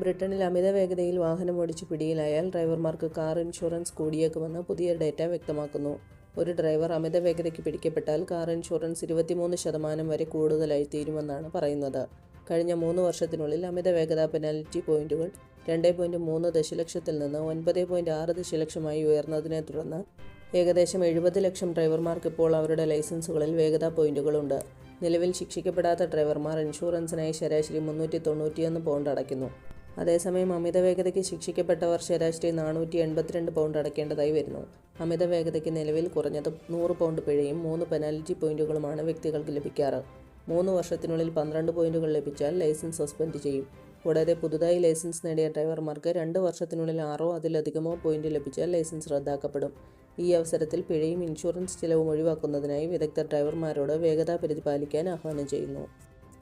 ബ്രിട്ടനിൽ അമിത വേഗതയിൽ വാഹനം ഓടിച്ച് പിടിയിലായാൽ ഡ്രൈവർമാർക്ക് കാർ ഇൻഷുറൻസ് കൂടിയേക്കുമെന്ന് പുതിയ ഡേറ്റ വ്യക്തമാക്കുന്നു. ഒരു ഡ്രൈവർ അമിത വേഗതയ്ക്ക് പിടിക്കപ്പെട്ടാൽ കാർ ഇൻഷുറൻസ് ഇരുപത്തിമൂന്ന് ശതമാനം വരെ കൂടുതലായി തീരുമെന്നാണ് പറയുന്നത്. കഴിഞ്ഞ മൂന്ന് വർഷത്തിനുള്ളിൽ അമിത വേഗത പെനാൽറ്റി പോയിന്റുകൾ രണ്ട് പോയിന്റ് മൂന്ന് ദശലക്ഷത്തിൽ നിന്ന് ഒൻപത് പോയിന്റ് ആറ് ദശലക്ഷമായി ഉയർന്നതിനെ തുടർന്ന് ഏകദേശം എഴുപത് ലക്ഷം ഡ്രൈവർമാർക്ക് ഇപ്പോൾ അവരുടെ ലൈസൻസുകളിൽ വേഗതാ പോയിന്റുകളുണ്ട്. നിലവിൽ ശിക്ഷിക്കപ്പെടാത്ത ഡ്രൈവർമാർ ഇൻഷുറൻസിനായി ശരാശരി മുന്നൂറ്റി തൊണ്ണൂറ്റിയൊന്ന് പൗണ്ട് അടയ്ക്കുന്നു അതേസമയം അമിത വേഗതയ്ക്ക് ശിക്ഷിക്കപ്പെട്ടവർ ശരാശരി നാനൂറ്റി എൺപത്തിരണ്ട് പൗണ്ട് അടയ്ക്കേണ്ടതായി വരുന്നു. അമിത വേഗതയ്ക്ക് നിലവിൽ കുറഞ്ഞത് നൂറ് പൗണ്ട് പിഴയും മൂന്ന് പെനാൽറ്റി പോയിന്റുകളുമാണ് വ്യക്തികൾക്ക് ലഭിക്കാറ്. മൂന്ന് വർഷത്തിനുള്ളിൽ പന്ത്രണ്ട് പോയിന്റുകൾ ലഭിച്ചാൽ ലൈസൻസ് സസ്പെൻഡ് ചെയ്യും. കൂടാതെ പുതുതായി ലൈസൻസ് നേടിയ ഡ്രൈവർമാർക്ക് രണ്ട് വർഷത്തിനുള്ളിൽ ആറോ അതിലധികമോ പോയിന്റ് ലഭിച്ചാൽ ലൈസൻസ് റദ്ദാക്കപ്പെടും. ഈ അവസരത്തിൽ പിഴയും ഇൻഷുറൻസ് ചിലവും ഒഴിവാക്കുന്നതിനായി വിദഗ്ധർ ഡ്രൈവർമാരോട് വേഗതാ പരിധി പാലിക്കാൻ ആഹ്വാനം ചെയ്യുന്നു.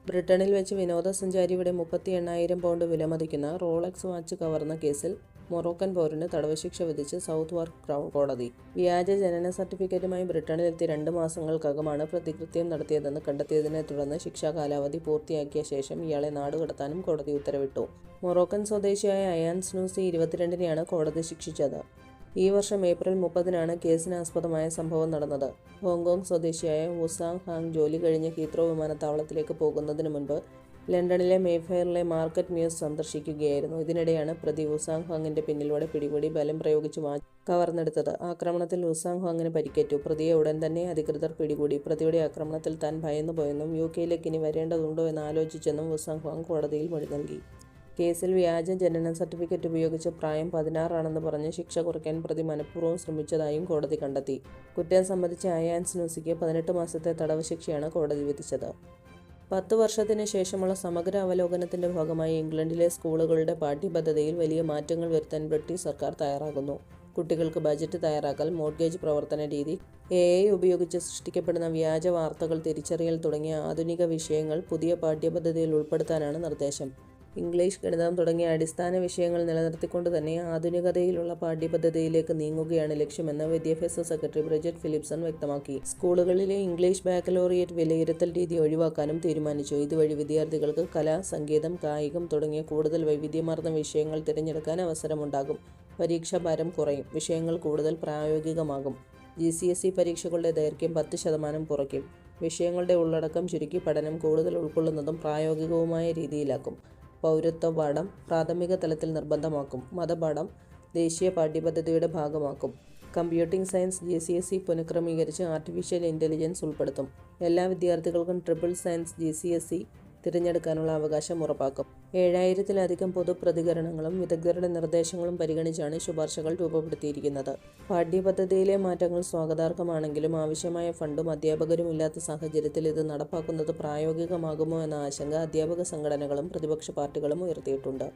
ബ്രിട്ടനിൽ വെച്ച് വിനോദസഞ്ചാരിയുടെ മുപ്പത്തി എണ്ണായിരം പൗണ്ട് വിലമതിക്കുന്ന റോളക്സ് വാച്ച് കവർന്ന കേസിൽ മൊറോക്കൻ പൗരന് തടവശിക്ഷ വിധിച്ച് സൗത്ത് വാർക്ക് കോടതി. വ്യാജ ജനന സർട്ടിഫിക്കറ്റുമായി ബ്രിട്ടനിലെത്തി രണ്ട് മാസങ്ങൾക്കകമാണ് പ്രതികൃത്യം നടത്തിയതെന്ന് കണ്ടെത്തിയതിനെ തുടർന്ന് ശിക്ഷാ കാലാവധി പൂർത്തിയാക്കിയ ശേഷം ഇയാളെ നാടുകടത്താനും കോടതി ഉത്തരവിട്ടു. മൊറോക്കൻ സ്വദേശിയായ അയാൻ സ്നൂസി ഇരുപത്തിരണ്ടിനെയാണ് കോടതി ശിക്ഷിച്ചത്. ഈ വർഷം ഏപ്രിൽ മുപ്പതിനാണ് കേസിനാസ്പദമായ സംഭവം നടന്നത്. ഹോങ്കോങ് സ്വദേശിയായ വുസാങ് ഹാങ് ജോലി കഴിഞ്ഞ് ഹീത്രോ വിമാനത്താവളത്തിലേക്ക് പോകുന്നതിന് മുൻപ് ലണ്ടനിലെ മേഫെയറിലെ മാർക്കറ്റ് മ്യൂസ് സന്ദർശിക്കുകയായിരുന്നു. ഇതിനിടെയാണ് പ്രതി വുസാങ് ഹാങ്ങിന്റെ പിന്നിലൂടെ പിടികൂടി ബലം പ്രയോഗിച്ച് കവർന്നെടുത്തത്. ആക്രമണത്തിൽ വുസാങ് ഹാങ്ങിന് പരിക്കേറ്റു. പ്രതിയെ ഉടൻ തന്നെ അധികൃതർ പിടികൂടി. പ്രതിയുടെ ആക്രമണത്തിൽ താൻ ഭയന്നുപോയെന്നും യു കെയിലേക്ക് ഇനി വരേണ്ടതുണ്ടോ എന്ന് ആലോചിച്ചെന്നും ഹാങ് കോടതിയിൽ മൊഴി നൽകി. കേസിൽ വ്യാജ ജനന സർട്ടിഫിക്കറ്റ് ഉപയോഗിച്ച് പ്രായം പതിനാറാണെന്ന് പറഞ്ഞ് ശിക്ഷ കുറയ്ക്കാൻ പ്രതി മനഃപൂർവം ശ്രമിച്ചതായും കോടതി കണ്ടെത്തി. കുറ്റം സംബന്ധിച്ച് അയാൻസ് ന്യൂസിക്ക് പതിനെട്ട് മാസത്തെ തടവ് ശിക്ഷയാണ് കോടതി വിധിച്ചത്. പത്ത് വർഷത്തിന് ശേഷമുള്ള സമഗ്ര അവലോകനത്തിന്റെ ഭാഗമായി ഇംഗ്ലണ്ടിലെ സ്കൂളുകളുടെ പാഠ്യപദ്ധതിയിൽ വലിയ മാറ്റങ്ങൾ വരുത്താൻ ബ്രിട്ടീഷ് സർക്കാർ തയ്യാറാകുന്നു. കുട്ടികൾക്ക് ബജറ്റ് തയ്യാറാക്കൽ മോർഗേജ് പ്രവർത്തന രീതി എ ഐ ഉപയോഗിച്ച് സൃഷ്ടിക്കപ്പെടുന്ന വ്യാജ വാർത്തകൾ തിരിച്ചറിയൽ തുടങ്ങിയ ആധുനിക വിഷയങ്ങൾ പുതിയ പാഠ്യപദ്ധതിയിൽ ഉൾപ്പെടുത്താനാണ് നിർദ്ദേശം. ഇംഗ്ലീഷ് ഗണിതം തുടങ്ങിയ അടിസ്ഥാന വിഷയങ്ങൾ നിലനിർത്തിക്കൊണ്ട് തന്നെ ആധുനികതയിലുള്ള പാഠ്യപദ്ധതിയിലേക്ക് നീങ്ങുകയാണ് ലക്ഷ്യമെന്ന് വിദ്യാഭ്യാസ സെക്രട്ടറി ബ്രിജറ്റ് ഫിലിപ്സൺ വ്യക്തമാക്കി. സ്കൂളുകളിലെ ഇംഗ്ലീഷ് ബാക്കലോറിയറ്റ് വിലയിരുത്തൽ രീതി ഒഴിവാക്കാനും തീരുമാനിച്ചു. ഇതുവഴി വിദ്യാർത്ഥികൾക്ക് കല സംഗീതം കായികം തുടങ്ങിയ കൂടുതൽ വൈവിധ്യമാർന്ന വിഷയങ്ങൾ തിരഞ്ഞെടുക്കാൻ അവസരമുണ്ടാകും. പരീക്ഷാ ഭാരം കുറയും. വിഷയങ്ങൾ കൂടുതൽ പ്രായോഗികമാകും. ജി സി എസ് ഇ പരീക്ഷകളുടെ ദൈർഘ്യം പത്ത് ശതമാനം കുറയ്ക്കും. വിഷയങ്ങളുടെ ഉള്ളടക്കം ചുരുക്കി പഠനം കൂടുതൽ ഉൾക്കൊള്ളുന്നതും പ്രായോഗികവുമായ രീതിയിലാക്കും. പൗരത്വ പാഠം പ്രാഥമിക തലത്തിൽ നിർബന്ധമാക്കും. മതപാഠം ദേശീയ പാഠ്യപദ്ധതിയുടെ ഭാഗമാക്കും. Computing science G C S E പുനഃക്രമീകരിച്ച് artificial intelligence ഉൾപ്പെടുത്തും. എല്ലാ വിദ്യാർത്ഥികൾക്കും triple science G C S E തിരഞ്ഞെടുക്കാനുള്ള അവകാശം ഉറപ്പാക്കും. ഏഴായിരത്തിലധികം പൊതുപ്രതികരണങ്ങളും വിദഗ്ധരുടെ നിർദ്ദേശങ്ങളും പരിഗണിച്ചാണ് ശുപാർശകൾ രൂപപ്പെടുത്തിയിരിക്കുന്നത്. പാഠ്യപദ്ധതിയിലെ മാറ്റങ്ങൾ സ്വാഗതാർഹമാണെങ്കിലും ആവശ്യമായ ഫണ്ടും അധ്യാപകരും ഇല്ലാത്ത സാഹചര്യത്തിൽ ഇത് നടപ്പാക്കുന്നത് പ്രായോഗികമാകുമോ എന്ന ആശങ്ക അധ്യാപക സംഘടനകളും പ്രതിപക്ഷ പാർട്ടികളും ഉയർത്തിയിട്ടുണ്ട്.